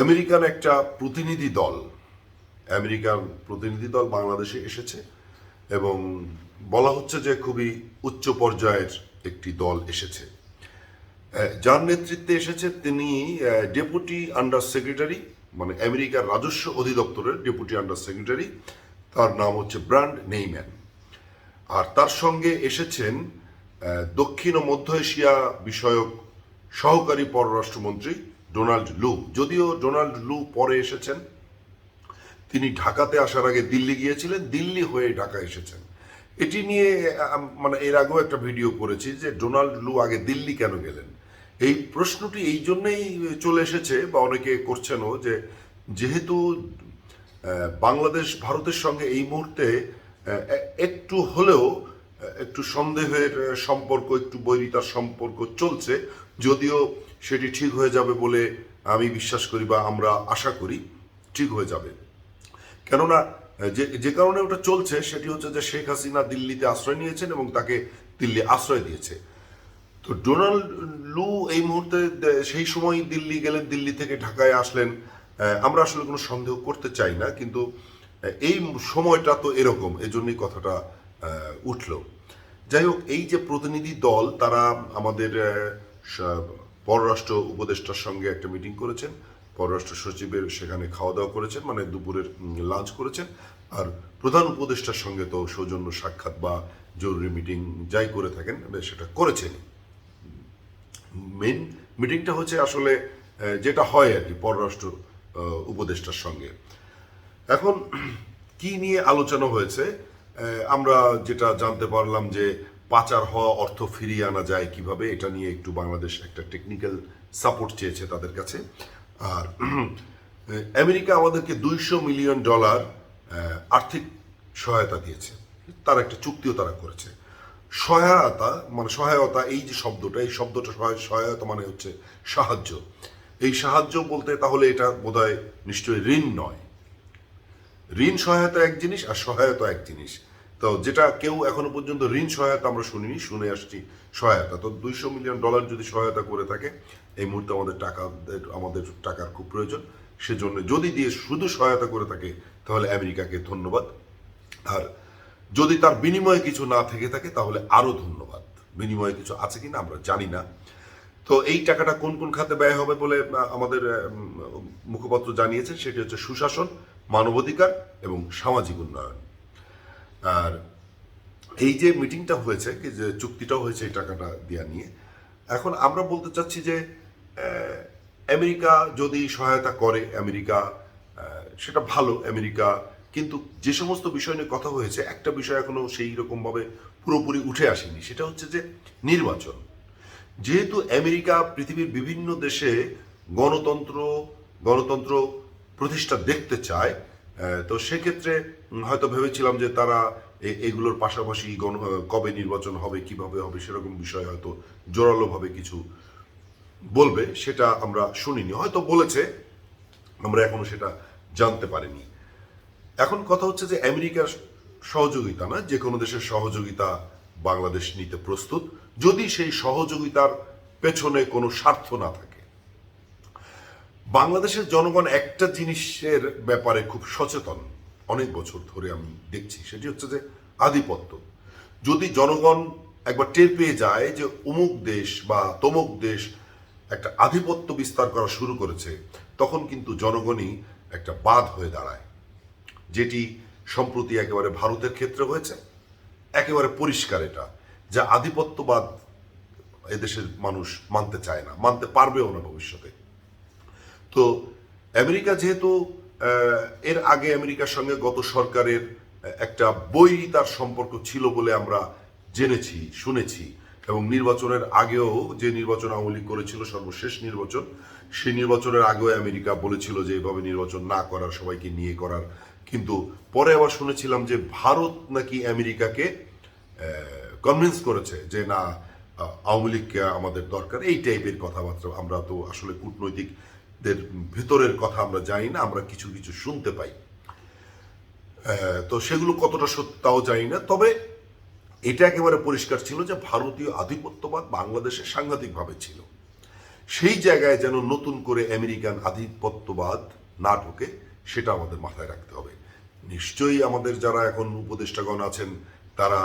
American একটা প্রতিনিধি দল, আমেরিকান প্রতিনিধি দল বাংলাদেশে এসেছে এবং বলা হচ্ছে যে খুবই উচ্চ পর্যায়ের একটি দল এসেছে। যার নেতৃত্বে এসেছে তিনি ডেপুটি আন্ডার সেক্রেটারি মানে আমেরিকার রাজস্ব অধিদপ্তরের ডেপুটি আন্ডার সেক্রেটারি তার নাম হচ্ছে ব্র্যান্ড নেইম্যান। আর তার সঙ্গে এসেছেন দক্ষিণ ও মধ্য এশিয়া বিষয়ক সহকারী পররাষ্ট্রমন্ত্রী ডোনাল্ড লু। যদিও ডোনাল্ড লু পরে এসেছেন, তিনি ঢাকাতে আসার আগে দিল্লি গিয়েছিলেন, দিল্লি হয়ে ঢাকা এসেছেন। এটি নিয়ে মানে এর আগেও একটা ভিডিও করেছি যে ডোনাল্ড লু আগে দিল্লি কেন গেলেন। এই প্রশ্নটি এই জন্যেই চলে এসেছে, বা অনেকে করছেনও যে যেহেতু বাংলাদেশ ভারতের সঙ্গে এই মুহূর্তে একটু হলেও একটু সন্দেহের সম্পর্ক, একটু বৈরিতার সম্পর্ক চলছে, যদিও সেটি ঠিক হয়ে যাবে বলে আমি বিশ্বাস করি বা আমরা আশা করি ঠিক হয়ে যাবে। কেননা, যে যে কারণে ওটা চলছে সেটি হচ্ছে যে শেখ হাসিনা দিল্লিতে আশ্রয় নিয়েছেন এবং তাকে দিল্লি আশ্রয় দিয়েছে। তো ডোনাল্ড লু এই মুহূর্তে সেই সময় দিল্লি গেলেন, দিল্লি থেকে ঢাকায় আসলেন। আমরা আসলে কোনো সন্দেহ করতে চাই না, কিন্তু এই সময়টা তো এরকম, এজন্যই কথাটা উঠল। যাই হোক, এই যে প্রতিনিধি দল, তারা আমাদের পররাষ্ট্র উপদেষ্টার সঙ্গে একটা মিটিং করেছেন। পররাষ্ট্র সচিবের সেখানে খাওয়া দাওয়া করেছেন মানে দুপুরের লাঞ্চ করেছেন। আর প্রধান উপদেষ্টার সঙ্গে তো সৌজন্য সাক্ষাৎ বা জরুরি মিটিং যাই করে থাকেন সেটা করেছেন মেন মিটিংটা হচ্ছে আসলে যেটা হয় আর কি, পররাষ্ট্র উপদেষ্টার সঙ্গে। এখন কি নিয়ে আলোচনা হয়েছে? আমরা যেটা জানতে পারলাম যে পাচার হওয়া অর্থ ফিরিয়ে আনা যায় কীভাবে, এটা নিয়ে একটু বাংলাদেশ একটা টেকনিক্যাল সাপোর্ট চেয়েছে তাদের কাছে। আর, আমেরিকা আমাদেরকে দুইশো মিলিয়ন ডলার আর্থিক সহায়তা দিয়েছে। তার একটা চুক্তিও তারা করেছে। সহায়তা মানে সহায়তা, এই যে শব্দটা, এই শব্দটা সহায়- সহায়তা মানে হচ্ছে সাহায্য। এই সাহায্য বলতে তাহলে এটা বোধহয় নিশ্চয়ই ঋণ নয়। ঋণ সহায়তা এক জিনিস আর সহায়তা এক জিনিস। তো যেটা কেউ এখনও পর্যন্ত ঋণ সহায়তা আমরা শুনিনি, শুনে আসছি সহায়তা। তো দুইশো মিলিয়ন ডলার যদি সহায়তা করে থাকে, এই মুহূর্তে আমাদের টাকা, আমাদের টাকার খুব প্রয়োজন। সেজন্য যদি দিয়ে শুধু সহায়তা করে থাকে, তাহলে আমেরিকাকে ধন্যবাদ। আর যদি তার বিনিময়ে কিছু না থেকে থাকে, তাহলে আরও ধন্যবাদ। বিনিময়ে কিছু আছে কিনা আমরা জানি না। তো এই টাকাটা কোন কোন খাতে ব্যয় হবে বলে আমাদের মুখপাত্র জানিয়েছেন, সেটি হচ্ছে সুশাসন, মানবাধিকার এবং সামাজিক উন্নয়ন। আর এই যে মিটিংটা হয়েছে, কি যে চুক্তিটাও হয়েছে এই টাকাটা দেওয়া নিয়ে, এখন আমরা বলতে চাচ্ছি যে আমেরিকা যদি সহায়তা করে, আমেরিকা সেটা ভালো আমেরিকা, কিন্তু যে সমস্ত বিষয় নিয়ে কথা হয়েছে, একটা বিষয় এখনও সেই রকম ভাবে পুরোপুরি উঠে আসেনি, সেটা হচ্ছে যে নির্বাচন। যেহেতু আমেরিকা পৃথিবীর বিভিন্ন দেশে গণতন্ত্র গণতন্ত্র প্রতিষ্ঠা দেখতে চায় তো সেক্ষেত্রে হয়তো ভেবেছিলাম যে তারা এগুলোর পাশাপাশি গণ কবে নির্বাচন হবে, কীভাবে হবে, সেরকম বিষয় হয়তো জোরালোভাবে কিছু বলবে, সেটা আমরা শুনিনি। হয়তো বলেছে, আমরা এখনও সেটা জানতে পারিনি। এখন কথা হচ্ছে যে আমেরিকার সহযোগিতা না, যে কোনো দেশের সহযোগিতা বাংলাদেশ নিতে প্রস্তুত। যদি সেই সহযোগিতার পেছনে কোনো স্বার্থ না থাকে বাংলাদেশের জনগণ একটা জিনিসের ব্যাপারে খুব সচেতন। অনেক বছর ধরে আমি দেখছি, সেটি হচ্ছে যে আধিপত্য। যদি জনগণ একবার টের পেয়ে যায় যে অমুক দেশ বা তমুক দেশ একটা আধিপত্য বিস্তার করা শুরু করেছে, তখন কিন্তু জনগণই একটা বাদ হয়ে দাঁড়ায়, যেটি সম্প্রতি একেবারে ভারতের ক্ষেত্রে হয়েছে। একেবারে পরিষ্কার এটা, যা আধিপত্যবাদ এদেশের মানুষ মানতে চায় না, মানতে পারবেও না ভবিষ্যতে। তো আমেরিকা যেহেতু এর আগে আমেরিকার সঙ্গে গত সরকারের একটা বৈরিতার সম্পর্ক ছিল বলে আমরা জেনেছি, শুনেছি এবং নির্বাচনের আগেও যে নির্বাচন আওয়ামী লীগ করেছিল, সর্বশেষ নির্বাচন, সেই নির্বাচনের আগেও আমেরিকা বলেছিল যে এভাবে নির্বাচন না করার, সবাইকে নিয়ে করার। কিন্তু পরে আবার শুনেছিলাম যে ভারত নাকি আমেরিকাকে কনভিন্স করেছে যে না আওয়ামী লীগকে আমাদের দরকার। এই টাইপের কথাবার্তা আমরা তো আসলে কূটনৈতিকদের ভেতরের কথা আমরা জানি না, আমরা কিছু কিছু শুনতে পাই। তো সেগুলো কতটা সত্য তাও জানি না। তবে এটা একেবারে পরিষ্কার ছিল যে ভারতীয় আধিপত্যবাদ বাংলাদেশে সাংঘাতিকভাবে ছিল। সেই জায়গায় যেন নতুন করে আমেরিকান আধিপত্যবাদ না ঢোকে, সেটা আমাদের মাথায় রাখতে হবে। নিশ্চয়ই আমাদের যারা এখন উপদেষ্টাগণ আছেন, তারা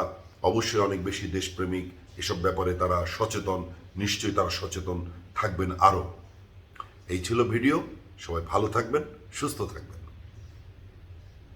অবশ্যই অনেক বেশি দেশপ্রেমিক। এসব ব্যাপারে তারা সচেতন, নিশ্চয়ই তারা সচেতন থাকবেন আরও। এই ছিল ভিডিও। সবাই ভালো থাকবেন সুস্থ থাকবেন।